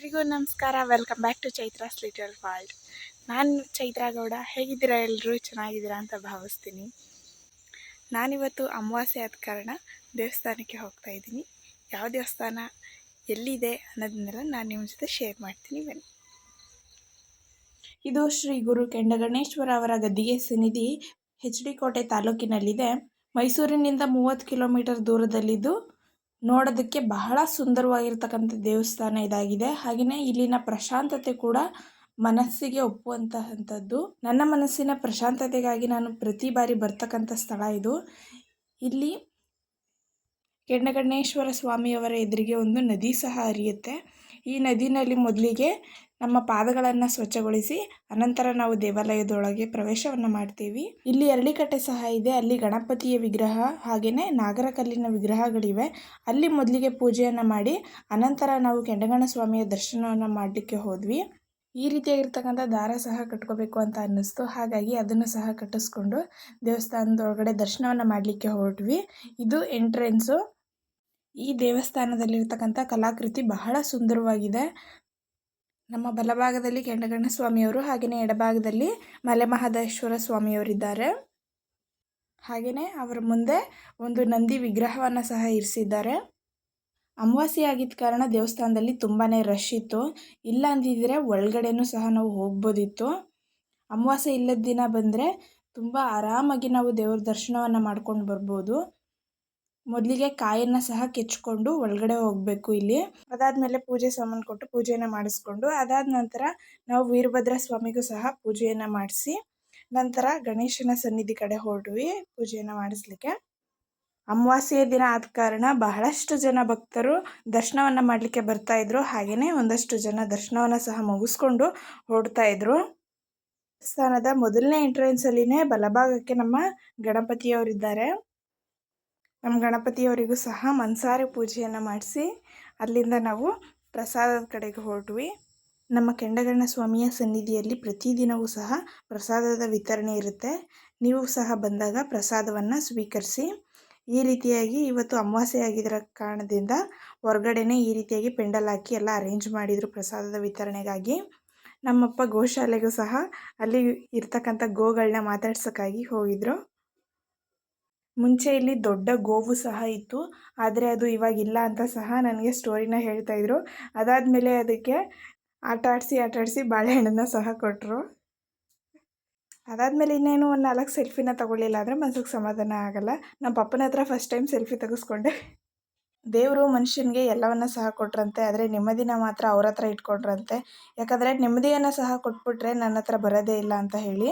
ಎಲ್ರಿಗೂ ನಮಸ್ಕಾರ. Welcome back to Chaitra's little world ನಾನು ಚೈತ್ರಾ ಗೌಡ ಹೇಗಿದ್ದೀರಾ ಎಲ್ಲರೂ ಚೆನ್ನಾಗಿದ್ದೀರಾ ಅಂತ ಭಾವಿಸ್ತೀನಿ. ನಾನಿವತ್ತು ಅಮಾವಾಸ್ಯೆ ಆದ ಕಾರಣ ದೇವಸ್ಥಾನಕ್ಕೆ ಹೋಗ್ತಾ ಇದ್ದೀನಿ. ಯಾವ ದೇವಸ್ಥಾನ, ಎಲ್ಲಿದೆ ಅನ್ನೋದನ್ನೆಲ್ಲ ನಾನು ನಿಮ್ಮ ಜೊತೆ ಶೇರ್ ಮಾಡ್ತೀನಿ. ಬನ್ನಿ. ಇದು ಶ್ರೀ ಗುರು ಕೆಂಡಗಣೇಶ್ವರ ಅವರ ಗದ್ದಿಗೆ ಸನ್ನಿಧಿ ಹೆಚ್ ಡಿ ಕೋಟೆ ತಾಲೂಕಿನಲ್ಲಿದೆ. ಮೈಸೂರಿನಿಂದ ಮೂವತ್ತು ಕಿಲೋಮೀಟರ್ ದೂರದಲ್ಲಿದ್ದು ನೋಡೋದಕ್ಕೆ ಬಹಳ ಸುಂದರವಾಗಿರ್ತಕ್ಕಂಥ ದೇವಸ್ಥಾನ ಇದಾಗಿದೆ. ಹಾಗೆಯೇ ಇಲ್ಲಿನ ಪ್ರಶಾಂತತೆ ಕೂಡ ಮನಸ್ಸಿಗೆ ಒಪ್ಪುವಂತಹಂಥದ್ದು. ನನ್ನ ಮನಸ್ಸಿನ ಪ್ರಶಾಂತತೆಗಾಗಿ ನಾನು ಪ್ರತಿ ಬಾರಿ ಬರ್ತಕ್ಕಂಥ ಸ್ಥಳ ಇದು. ಇಲ್ಲಿ ಕೆಂಡಗಣ್ಣೇಶ್ವರ ಸ್ವಾಮಿಯವರ ಎದುರಿಗೆ ಒಂದು ನದಿ ಸಹ ಹರಿಯುತ್ತೆ. ಈ ನದಿನಲ್ಲಿ ಮೊದಲಿಗೆ ನಮ್ಮ ಪಾದಗಳನ್ನು ಸ್ವಚ್ಛಗೊಳಿಸಿ, ಅನಂತರ ನಾವು ದೇವಾಲಯದೊಳಗೆ ಪ್ರವೇಶವನ್ನು ಮಾಡ್ತೀವಿ. ಇಲ್ಲಿ ಅರಳಿಕಟ್ಟೆ ಸಹ ಇದೆ. ಅಲ್ಲಿ ಗಣಪತಿಯ ವಿಗ್ರಹ ಹಾಗೆಯೇ ನಾಗರಕಲ್ಲಿನ ವಿಗ್ರಹಗಳಿವೆ. ಅಲ್ಲಿ ಮೊದಲಿಗೆ ಪೂಜೆಯನ್ನು ಮಾಡಿ, ಅನಂತರ ನಾವು ಕೆಂಡಗಣ ಸ್ವಾಮಿಯ ದರ್ಶನವನ್ನು ಮಾಡಲಿಕ್ಕೆ ಹೋದ್ವಿ. ಈ ರೀತಿಯಾಗಿರ್ತಕ್ಕಂಥ ದಾರ ಸಹ ಕಟ್ಕೋಬೇಕು ಅಂತ ಅನ್ನಿಸ್ತು. ಹಾಗಾಗಿ ಅದನ್ನು ಸಹ ಕಟ್ಟಿಸ್ಕೊಂಡು ದೇವಸ್ಥಾನದೊಳಗಡೆ ದರ್ಶನವನ್ನು ಮಾಡಲಿಕ್ಕೆ ಹೊರಟ್ವಿ. ಇದು ಎಂಟ್ರೆನ್ಸು. ಈ ದೇವಸ್ಥಾನದಲ್ಲಿರ್ತಕ್ಕಂಥ ಕಲಾಕೃತಿ ಬಹಳ ಸುಂದರವಾಗಿದೆ. ನಮ್ಮ ಬಲಭಾಗದಲ್ಲಿ ಕೆಂಡಗಣ್ಣ ಸ್ವಾಮಿಯವರು ಹಾಗೆಯೇ ಎಡಭಾಗದಲ್ಲಿ ಮಲೆಮಹದೇಶ್ವರ ಸ್ವಾಮಿಯವರಿದ್ದಾರೆ. ಹಾಗೆಯೇ ಅವರ ಮುಂದೆ ಒಂದು ನಂದಿ ವಿಗ್ರಹವನ್ನು ಸಹ ಇರಿಸಿದ್ದಾರೆ. ಅಮಾವಾಸ್ಯೆ ಆಗಿದ್ದ ಕಾರಣ ದೇವಸ್ಥಾನದಲ್ಲಿ ತುಂಬಾ ರಶ್ ಇತ್ತು. ಇಲ್ಲ ಅಂದಿದ್ರೆ ಒಳಗಡೆನೂ ಸಹ ನಾವು ಹೋಗ್ಬೋದಿತ್ತು. ಅಮಾವಾಸ್ಯೆ ಇಲ್ಲದ ದಿನ ಬಂದರೆ ತುಂಬ ಆರಾಮಾಗಿ ನಾವು ದೇವ್ರ ದರ್ಶನವನ್ನು ಮಾಡ್ಕೊಂಡು ಬರ್ಬೋದು. ಮೊದಲಿಗೆ ಕಾಯನ್ನು ಸಹ ಕೆಚ್ಕೊಂಡು ಒಳಗಡೆ ಹೋಗಬೇಕು ಇಲ್ಲಿ. ಅದಾದಮೇಲೆ ಪೂಜೆ ಸಾಮಾನು ಕೊಟ್ಟು ಪೂಜೆಯನ್ನು ಮಾಡಿಸ್ಕೊಂಡು, ಅದಾದ ನಂತರ ನಾವು ವೀರಭದ್ರ ಸ್ವಾಮಿಗೂ ಸಹ ಪೂಜೆಯನ್ನು ಮಾಡಿಸಿ, ನಂತರ ಗಣೇಶನ ಸನ್ನಿಧಿ ಕಡೆ ಹೊರಡ್ವಿ ಪೂಜೆಯನ್ನು ಮಾಡಿಸ್ಲಿಕ್ಕೆ. ಅಮಾವಾಸ್ಯೆಯ ದಿನ ಆದ ಕಾರಣ ಬಹಳಷ್ಟು ಜನ ಭಕ್ತರು ದರ್ಶನವನ್ನು ಮಾಡಲಿಕ್ಕೆ ಬರ್ತಾ ಇದ್ರು. ಹಾಗೆಯೇ ಒಂದಷ್ಟು ಜನ ದರ್ಶನವನ್ನು ಸಹ ಮುಗಿಸ್ಕೊಂಡು ಹೊರಡ್ತಾ ಇದ್ರು. ಸ್ಥಾನದ ಮೊದಲನೇ ಎಂಟ್ರೆನ್ಸಲ್ಲಿನೇ ಬಲಭಾಗಕ್ಕೆ ನಮ್ಮ ಗಣಪತಿಯವರಿದ್ದಾರೆ. ನಮ್ಮ ಗಣಪತಿಯವರಿಗೂ ಸಹ ಮನ್ಸಾರೆ ಪೂಜೆಯನ್ನು ಮಾಡಿಸಿ ಅಲ್ಲಿಂದ ನಾವು ಪ್ರಸಾದದ ಕಡೆಗೆ ಹೊರಟ್ವಿ. ನಮ್ಮ ಕೆಂಡಗಣ್ಣ ಸ್ವಾಮಿಯ ಸನ್ನಿಧಿಯಲ್ಲಿ ಪ್ರತಿದಿನವೂ ಸಹ ಪ್ರಸಾದದ ವಿತರಣೆ ಇರುತ್ತೆ. ನೀವು ಸಹ ಬಂದಾಗ ಪ್ರಸಾದವನ್ನು ಸ್ವೀಕರಿಸಿ ಈ ರೀತಿಯಾಗಿ ಇವತ್ತು ಅಮಾವಾಸ್ಯೆ ಆಗಿದ್ದರ ಕಾರಣದಿಂದ ಹೊರಗಡೆನೇ ಈ ರೀತಿಯಾಗಿ ಪೆಂಡಲ್ ಹಾಕಿ ಎಲ್ಲ ಅರೇಂಜ್ ಮಾಡಿದರು ಪ್ರಸಾದದ ವಿತರಣೆಗಾಗಿ. ನಮ್ಮಪ್ಪ ಗೋಶಾಲೆಗೂ ಸಹ ಅಲ್ಲಿ ಇರ್ತಕ್ಕಂಥ ಗೋಗಳನ್ನ ಮಾತಾಡ್ಸೋಕ್ಕಾಗಿ ಹೋಗಿದ್ರು. ಮುಂಚೆ ಇಲ್ಲಿ ದೊಡ್ಡ ಗೋವು ಸಹ ಇತ್ತು, ಆದರೆ ಅದು ಇವಾಗಿಲ್ಲ ಅಂತ ಸಹ ನನಗೆ ಸ್ಟೋರಿನ ಹೇಳ್ತಾಯಿದ್ರು ಅದಾದಮೇಲೆ ಅದಕ್ಕೆ ಆಟ ಆಡಿಸಿ ಆಟ ಆಡಿಸಿ ಬಾಳೆಹಣ್ಣನ್ನು ಸಹ ಕೊಟ್ಟರು ಅದಾದಮೇಲೆ ಇನ್ನೇನು ಒಂದು ನಾಲ್ಕು ಸೆಲ್ಫಿನ ತಗೊಳ್ಳಿಲ್ಲ ಅಂದರೆ ಮನ್ಸಿಗೆ ಸಮಾಧಾನ ಆಗಲ್ಲ. ನಮ್ಮ ಪಪ್ಪನ ಹತ್ರ ಫಸ್ಟ್ ಟೈಮ್ ಸೆಲ್ಫಿ ತೆಗೆಸ್ಕೊಂಡೆ. ದೇವರು ಮನುಷ್ಯನಿಗೆ ಎಲ್ಲವನ್ನ ಸಹ ಕೊಟ್ರಂತೆ, ಆದರೆ ನೆಮ್ಮದಿನ ಮಾತ್ರ ಅವ್ರ ಹತ್ರ ಇಟ್ಕೊಂಡ್ರಂತೆ. ಯಾಕಂದರೆ ನೆಮ್ಮದಿಯನ್ನು ಸಹ ಕೊಟ್ಬಿಟ್ರೆ ನನ್ನ ಹತ್ರ ಬರೋದೇ ಇಲ್ಲ ಅಂತ ಹೇಳಿ.